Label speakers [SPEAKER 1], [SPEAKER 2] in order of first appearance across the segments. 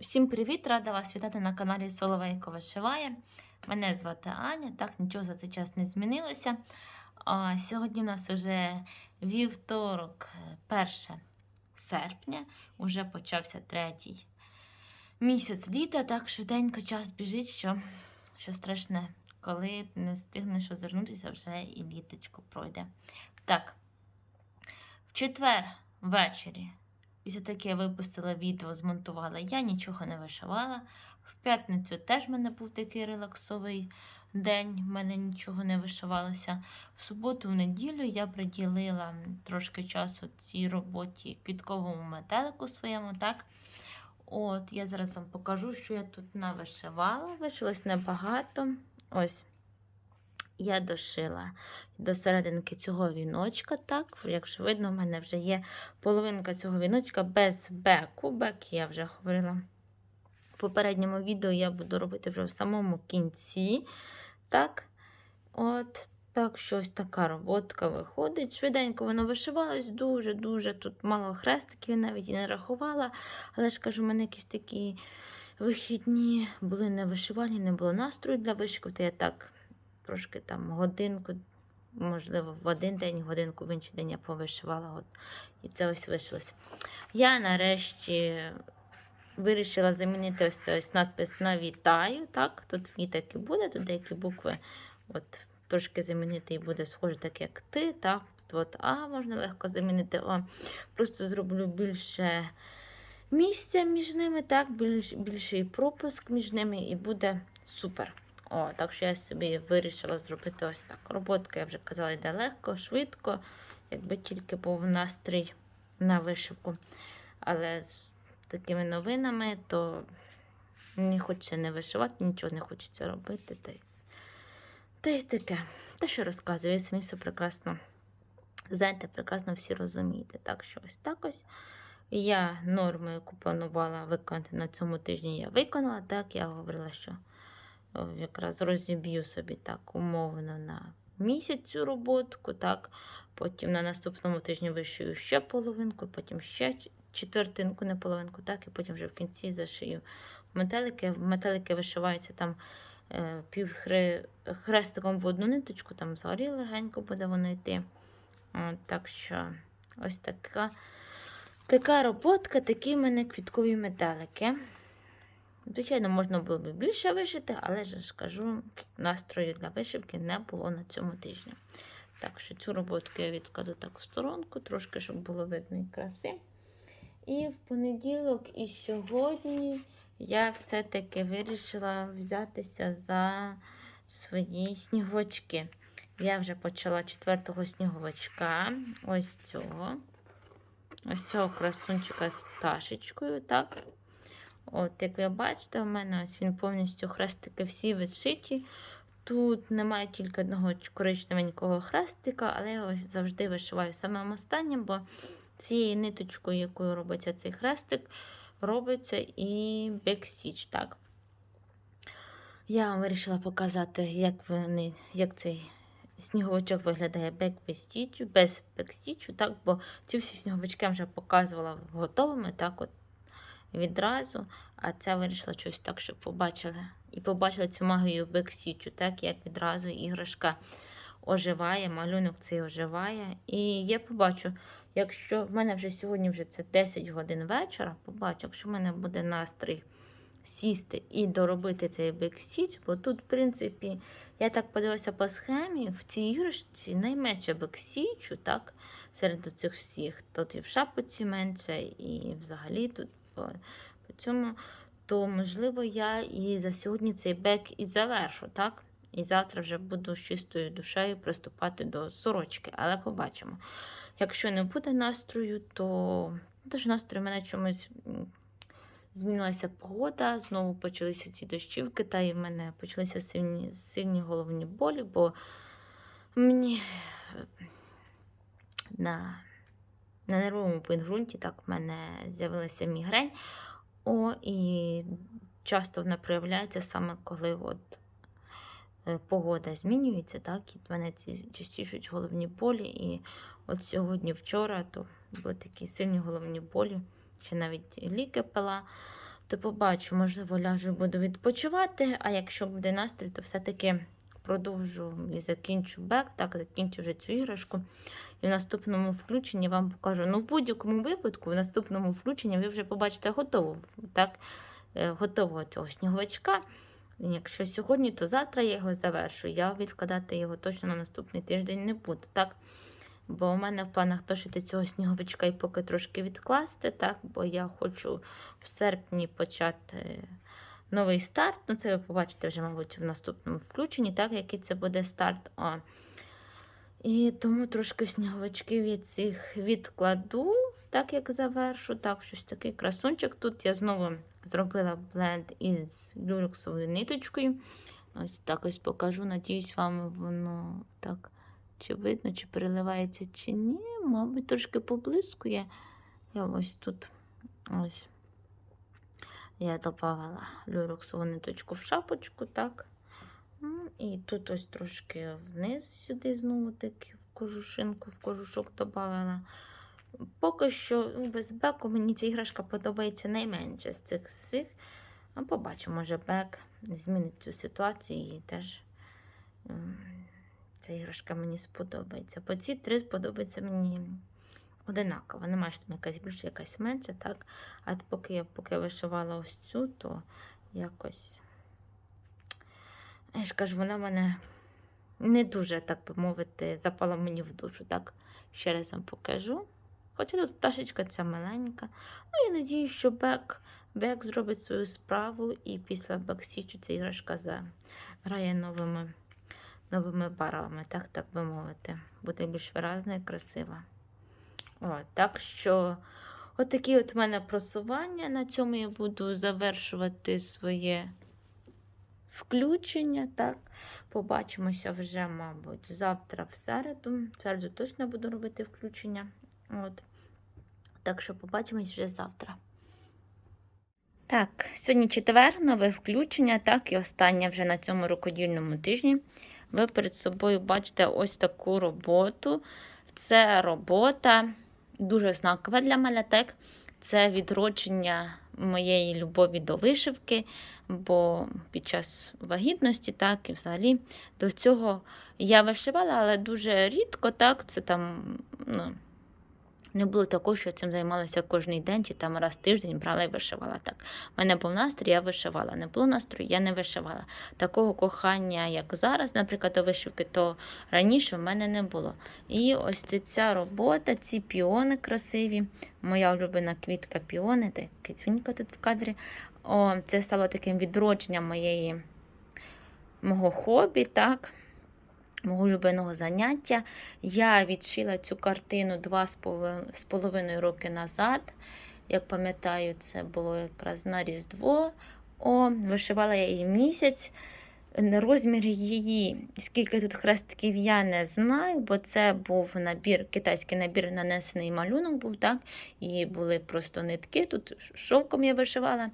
[SPEAKER 1] Всім привіт! Рада вас вітати на каналі Соловейко Вишиває. Мене звати Аня, так нічого за цей час не змінилося. А, сьогодні у нас вже вівторок, е, 1 серпня, вже почався третій місяць літа, так швиденько час біжить, що, що страшне, коли не встигнеш озирнутися, вже і літочко пройде. Так, в четвер ввечері Після таке я випустила відео, змонтувала, я нічого не вишивала. В п'ятницю теж в мене був такий релаксовий день, в мене нічого не вишивалося. В суботу, в неділю я приділила трошки часу цій роботі квітковому метелику своєму, так? От, я зараз вам покажу, що я тут навишивала. Вишилось небагато. Ось. Я дошила до серединки цього віночка, так, як вже видно, в мене вже є половинка цього віночка без беку. Бек я вже говорила. В попередньому відео я буду робити вже в самому кінці. Так, от, так, що ось така роботка виходить. Швиденько воно вишивалось, дуже-дуже. Тут мало хрестиків, навіть і не рахувала. Але ж кажу, у мене якісь такі вихідні були не вишивальні, не було настрою для вишивки, то я так трошки там годинку, можливо, в один день, годинку, в інший день я повишивала. От, і це ось вишилося. Я нарешті вирішила замінити ось цей ось надпис на вітаю. Так, тут ві і буде, тут деякі букви. От, Трошки замінити і буде схоже, так як ти. Так, тут от А можна легко замінити. О, Просто зроблю більше місця між ними, так, більш, більший пропуск між ними, і буде супер. О, Так що я собі вирішила зробити ось так. Роботка, я вже казала, йде легко, швидко, якби тільки був настрій на вишивку. Але з такими новинами, то не хочеться не вишивати, нічого не хочеться робити. Та й, та й таке. Те, що розказую, ви самі все прекрасно знаєте, прекрасно всі розумієте. Так що ось так ось. Я норму, яку планувала виконати на цьому тижні, я виконала. Так, я говорила, що якраз розіб'ю собі так умовно на місяць цю роботку, так, потім на наступному тижні вишию ще половинку, потім ще четвертинку, не половинку, так, і потім вже в кінці зашию метелики. Метелики вишиваються там е, півхрестиком в одну ниточку, там взагалі легенько буде воно йти. Так що ось така. Така роботка, такі в мене квіткові метелики. Звичайно, можна було б більше вишити, але ж кажу, настрою для вишивки не було на цьому тижні. Так що цю роботку я відкладу так в сторонку, трошки, щоб було видно і краси. І в понеділок, і сьогодні я все-таки вирішила взятися за свої сніговички. Я вже почала четвертого сніговичка, ось цього. Ось цього красунчика з пташечкою, так? От, як ви бачите, у мене ось він повністю хрестики всі відшиті. Тут немає тільки одного коричневенького хрестика, але я його завжди вишиваю самим останнім, бо цією ниточкою, якою робиться цей хрестик, робиться і бексіч. так. Я вам вирішила показати, як вони, як цей сніговичок виглядає без бекстічу, так, бо ці всі сніговички я вже показувала готовими. так, от відразу, а це вирішила щось так, щоб побачили. І побачили цю магію бексічу, так як відразу іграшка оживає, малюнок цей оживає. І я побачу, якщо в мене вже сьогодні вже це 10 годин вечора, побачу, якщо в мене буде настрій сісти і доробити цей бексіч, бо тут, в принципі, я так подивилася по схемі, в цій іграшці найменше бексічу, так, серед цих всіх. Тут і в шапоці менше, і взагалі тут по, цьому, то, можливо, я і за сьогодні цей бек і завершу, так? І завтра вже буду з чистою душею приступати до сорочки, але побачимо. Якщо не буде настрою, то теж настрій у мене чомусь змінилася погода, знову почалися ці дощівки, та і в мене почалися сильні, сильні головні болі, бо мені на на нервовому підґрунті так в мене з'явилася мігрень. О, і часто вона проявляється саме коли от е, погода змінюється, так, і в мене ці частішують головні болі. І от сьогодні, вчора, то були такі сильні головні болі, ще навіть ліки пила. То побачу, можливо, ляжу і буду відпочивати, а якщо буде настрій, то все-таки продовжу і закінчу бек, так, закінчу вже цю іграшку. І в наступному включенні вам покажу. Ну, в будь-якому випадку, в наступному включенні ви вже побачите готову, так, е, готового цього сніговичка. Якщо сьогодні, то завтра я його завершу. Я відкладати його точно на наступний тиждень не буду, так? Бо у мене в планах тошити цього сніговичка і поки трошки відкласти, так? Бо я хочу в серпні почати новий старт. Ну, це ви побачите вже, мабуть, в наступному включенні, так, який це буде старт. О. І тому трошки сніговичків я цих відкладу, так як завершу. Так, щось такий красунчик. Тут я знову зробила бленд із люрексовою ниточкою. Ось так ось покажу. Надіюсь, вам воно так чи видно, чи переливається, чи ні. Мабуть, трошки поблискує. Я ось тут ось. Я додавала люрексову ниточку в шапочку, так. І тут ось трошки вниз сюди знову таки в кожушинку, в кожушок додавала. Поки що ну, без беку мені ця іграшка подобається найменше з цих всіх. А побачимо, може бек змінить цю ситуацію і теж ця іграшка мені сподобається. По ці три сподобаються мені одинаково. Немає що там якась більше, якась менша, так. А поки я поки вишивала ось цю, то якось. Я ж кажу, вона мене не дуже, так би мовити, запала мені в душу. Так, ще раз вам покажу. Хоча тут пташечка ця маленька. Ну, я надію, що Бек, Бек зробить свою справу, і після Бексічу ця іграшка заграє новими, новими барвами, так, так би мовити. Буде більш виразна і красива. О, так що, отакі от в мене просування. На цьому я буду завершувати своє включення. Так, побачимося вже, мабуть, завтра в середу. В середу точно буду робити включення. От. Так що побачимось вже завтра. Так, сьогодні четвер, нове включення, так, і останнє вже на цьому рукодільному тижні. Ви перед собою бачите ось таку роботу. Це робота дуже знакова для так? Це відродження моєї любові до вишивки, бо під час вагітності, так, і взагалі до цього я вишивала, але дуже рідко, так, це там, ну, не було такого, що я цим займалася кожен день чи там раз в тиждень брала і вишивала. Так, У мене був настрій, я вишивала. Не було настрою, я не вишивала. Такого кохання, як зараз, наприклад, до вишивки, то раніше в мене не було. І ось ця робота, ці піони красиві. Моя улюблена квітка піони, та кицюнька тут в кадрі. О, Це стало таким відродженням моєї мого хобі. так мого улюбленого заняття. Я відшила цю картину два з поло- з половиною роки назад. Як пам'ятаю, це було якраз на Різдво. О, вишивала я її місяць. Розмір її, скільки тут хрестків, я не знаю, бо це був набір, китайський набір, нанесений малюнок був, так? І були просто нитки. Тут шовком я вишивала.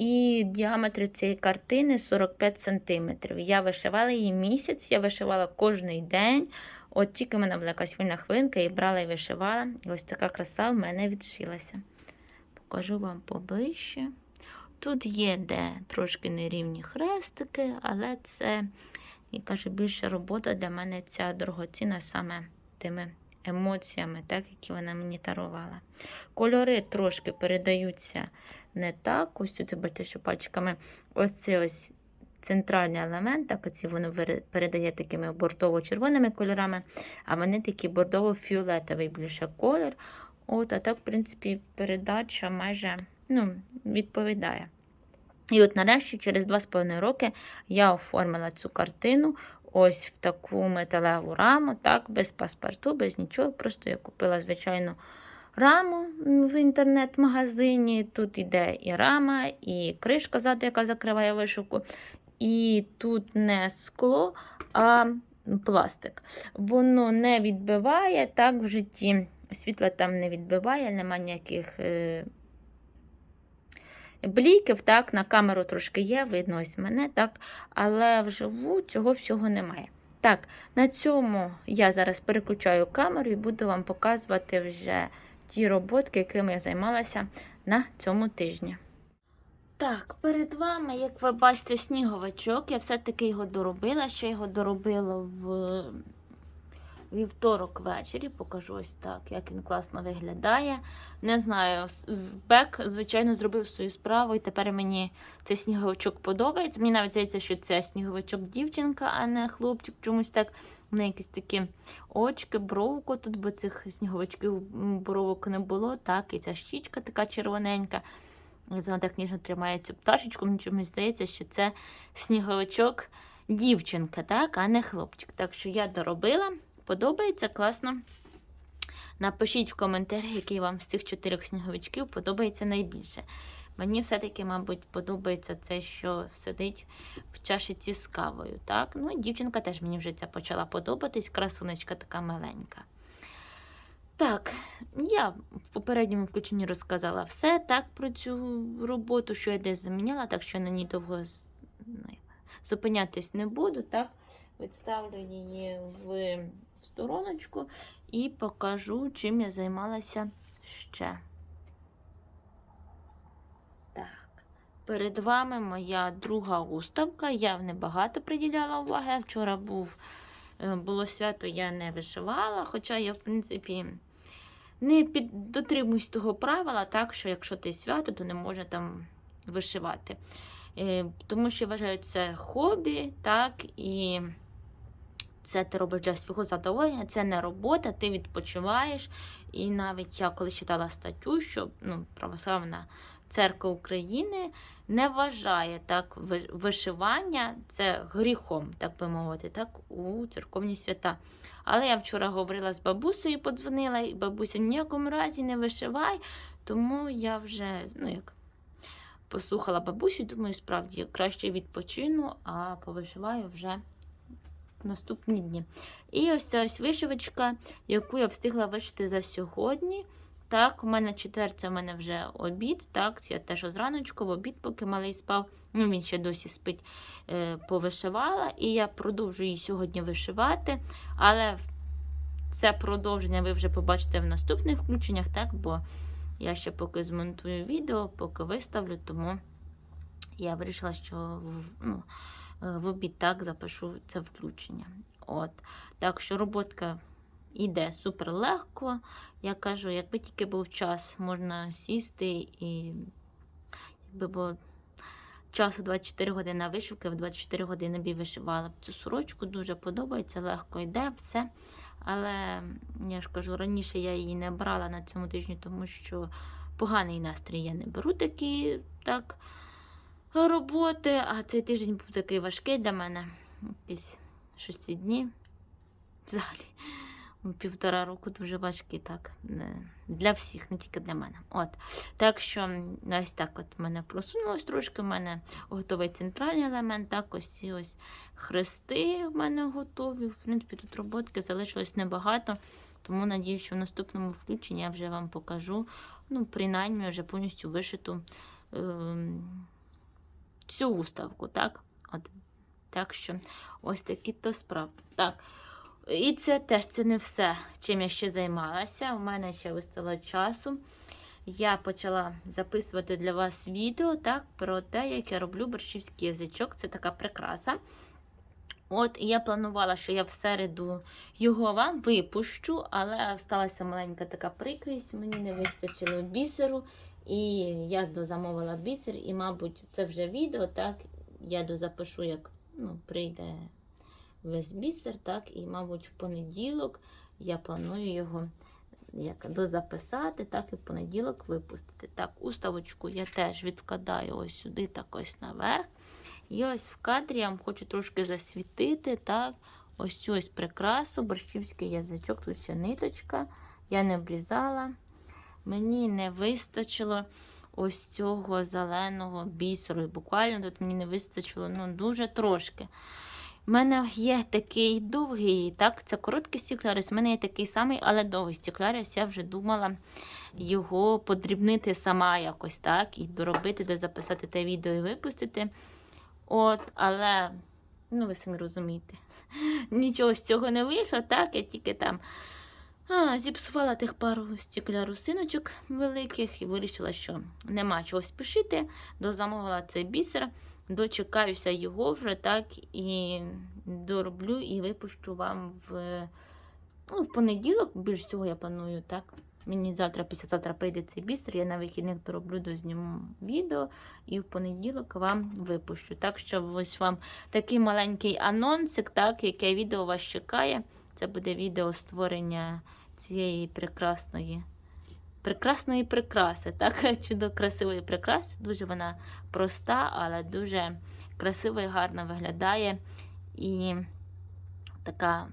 [SPEAKER 1] І діаметр цієї картини 45 см. Я вишивала її місяць, я вишивала кожен день. От тільки в мене була якась вільна хвилинка, і брала і вишивала. І ось така краса в мене відшилася. Покажу вам поближче. Тут є де трошки нерівні хрестики, але це, я кажу, більше робота для мене ця дорогоцінна саме тими емоціями, так, які вона мені дарувала. Кольори трошки передаються не так. Ось тут, бачите, що пальчиками ось цей ось центральний елемент, так оці воно передає такими бордово-червоними кольорами, а вони такі бордово-фіолетовий більше колір. От, а так, в принципі, передача майже ну, відповідає. І от нарешті, через 2,5 роки, я оформила цю картину ось в таку металеву раму, так, без паспорту, без нічого. Просто я купила, звичайно, раму в інтернет-магазині. Тут іде і рама, і кришка ззаду, яка закриває вишивку. І тут не скло, а пластик. Воно не відбиває так в житті. Світла там не відбиває, немає ніяких. Е... Бліків, так, на камеру трошки є, видно ось мене, так, але вживу цього всього немає. Так, на цьому я зараз переключаю камеру і буду вам показувати вже ті роботки, якими я займалася на цьому тижні. Так, перед вами, як ви бачите, сніговичок. Я все-таки його доробила. Ще його доробила в вівторок ввечері. Покажу ось так, як він класно виглядає. Не знаю, Бек, звичайно, зробив свою справу, і тепер мені цей сніговичок подобається. Мені навіть здається, що це сніговичок дівчинка, а не хлопчик. Чомусь так. У мене якісь такі очки, бровку тут, бо цих сніговичків бровок не було. Так, і ця щічка така червоненька. Вона так ніжно тримається пташечку. Мені чомусь здається, що це сніговичок дівчинка, так, а не хлопчик. Так що я доробила. Подобається класно. Напишіть в коментарях, який вам з цих чотирьох сніговичків подобається найбільше. Мені все-таки, мабуть, подобається це, що сидить в чашиці з кавою. Так? Ну, дівчинка теж мені вже ця почала подобатись, красунечка така маленька. Так, я в попередньому включенні розказала все так про цю роботу, що я десь заміняла, так що на ній довго ну, зупинятись не буду. Так, відставлю її в стороночку і покажу, чим я займалася ще. Так, перед вами моя друга уставка. Я в небагато приділяла уваги. Вчора був, е, було свято, я не вишивала, хоча я, в принципі, не під, дотримуюсь того правила, так що якщо ти свято, то не можна там вишивати. Е, тому що вважаю це хобі, так, і це ти робиш для свого задоволення, це не робота, ти відпочиваєш. І навіть я коли читала статтю, що ну, православна церква України не вважає так вишивання це гріхом, так би мовити, так, у церковні свята. Але я вчора говорила з бабусею, подзвонила, і бабуся в якому разі не вишивай, тому я вже, ну як, послухала бабусю, думаю, справді краще відпочину, а повишиваю вже наступні дні. І ось ця ось вишивочка, яку я встигла вишити за сьогодні. Так, у мене четвер, це в мене вже обід. Так, я теж зраночку, в обід, поки малий спав. Ну, він ще досі спить, е, повишивала. І я продовжую її сьогодні вишивати. Але це продовження ви вже побачите в наступних включеннях, так? Бо я ще поки змонтую відео, поки виставлю, тому я вирішила, що ну, в обід запишу це включення. От. Так що роботка йде супер легко. Я кажу, якби тільки був час, можна сісти і якби було часу 24 години вишивки, в 24 години б вишивала цю сорочку. Дуже подобається, легко йде все. Але я ж кажу, раніше я її не брала на цьому тижні, тому що поганий настрій я не беру такі так, роботи. А цей тиждень був такий важкий для мене. Якісь щось ці дні. Взагалі, півтора року дуже важкі, так. Для всіх, не тільки для мене. От. Так що ось так от в мене просунулось трошки. У мене готовий центральний елемент, так, ось ці ось хрести в мене готові. В принципі, тут роботки залишилось небагато. Тому надіюсь, що в наступному включенні я вже вам покажу. Ну, принаймні, вже повністю вишиту ем, цю уставку, так? От. Так що ось такі то справи. Так. І це теж це не все, чим я ще займалася. У мене ще вистало часу. Я почала записувати для вас відео так, про те, як я роблю борщівський язичок. Це така прикраса. От, я планувала, що я в середу його вам випущу, але сталася маленька така прикрість, мені не вистачило бісеру. І я дозамовила бісер, і, мабуть, це вже відео, так, я дозапишу, як ну, прийде весь бісер, так, і, мабуть, в понеділок я планую його як дозаписати, так і в понеділок випустити. Так, уставочку я теж відкладаю ось сюди, так ось наверх. І ось в кадрі я вам хочу трошки засвітити, так, ось цю ось прикрасу, борщівський язичок, тут ще ниточка, я не обрізала. Мені не вистачило ось цього зеленого бісеру. Буквально тут мені не вистачило ну, дуже трошки. У мене є такий довгий, так, це короткий стеклярис. У мене є такий самий, але довгий стеклярис. Я вже думала його подрібнити сама якось так, і доробити, де записати те відео і випустити. От, але, ну, ви самі розумієте, нічого з цього не вийшло, так, я тільки там А, зіпсувала тих пару стеклярусиночок великих і вирішила, що нема чого спішити. Дозамовила цей бісер, дочекаюся його вже так і дороблю і випущу вам в, ну, в понеділок. Більш всього я планую так. Мені завтра, післязавтра прийде цей бісер, я на вихідних дороблю, дозніму відео і в понеділок вам випущу. Так що ось вам такий маленький анонсик, так, яке відео вас чекає. Це буде відео створення цієї прекрасної, прекрасної прикраси. Так, чудо красивої прикраси. Дуже вона проста, але дуже красиво і гарно виглядає. І така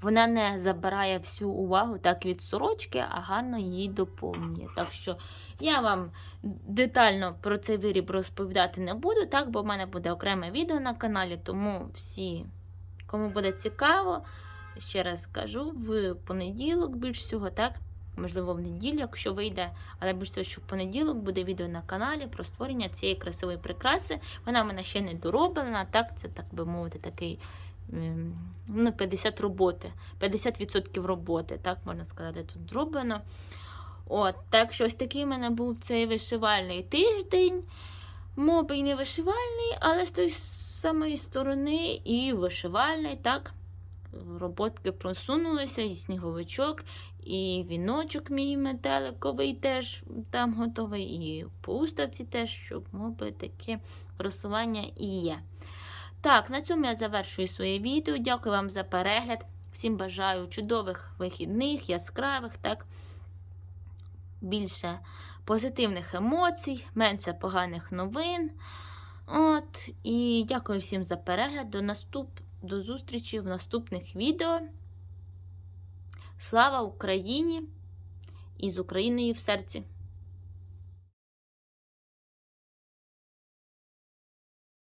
[SPEAKER 1] вона не забирає всю увагу так від сорочки, а гарно її доповнює. Так що я вам детально про цей виріб розповідати не буду, так, бо в мене буде окреме відео на каналі, тому всі, кому буде цікаво, ще раз скажу, в понеділок більш всього, так? Можливо, в неділю, якщо вийде, але більш всього, що в понеділок буде відео на каналі про створення цієї красивої прикраси. Вона в мене ще не дороблена, так, це так би мовити, такий ем, ну, 50 роботи, 50% роботи, так можна сказати, тут зроблено. От, так що ось такий в мене був цей вишивальний тиждень. Моби й не вишивальний, але з тої самої сторони і вишивальний, так. Роботки просунулися, і сніговичок, і віночок мій метеликовий теж там готовий, і по теж, щоб моби таке просування і є. Так, на цьому я завершую своє відео. Дякую вам за перегляд. Всім бажаю чудових вихідних, яскравих, так, більше позитивних емоцій, менше поганих новин. От, і дякую всім за перегляд. До, наступ... До зустрічі в наступних відео. Слава Україні! І з Україною в серці!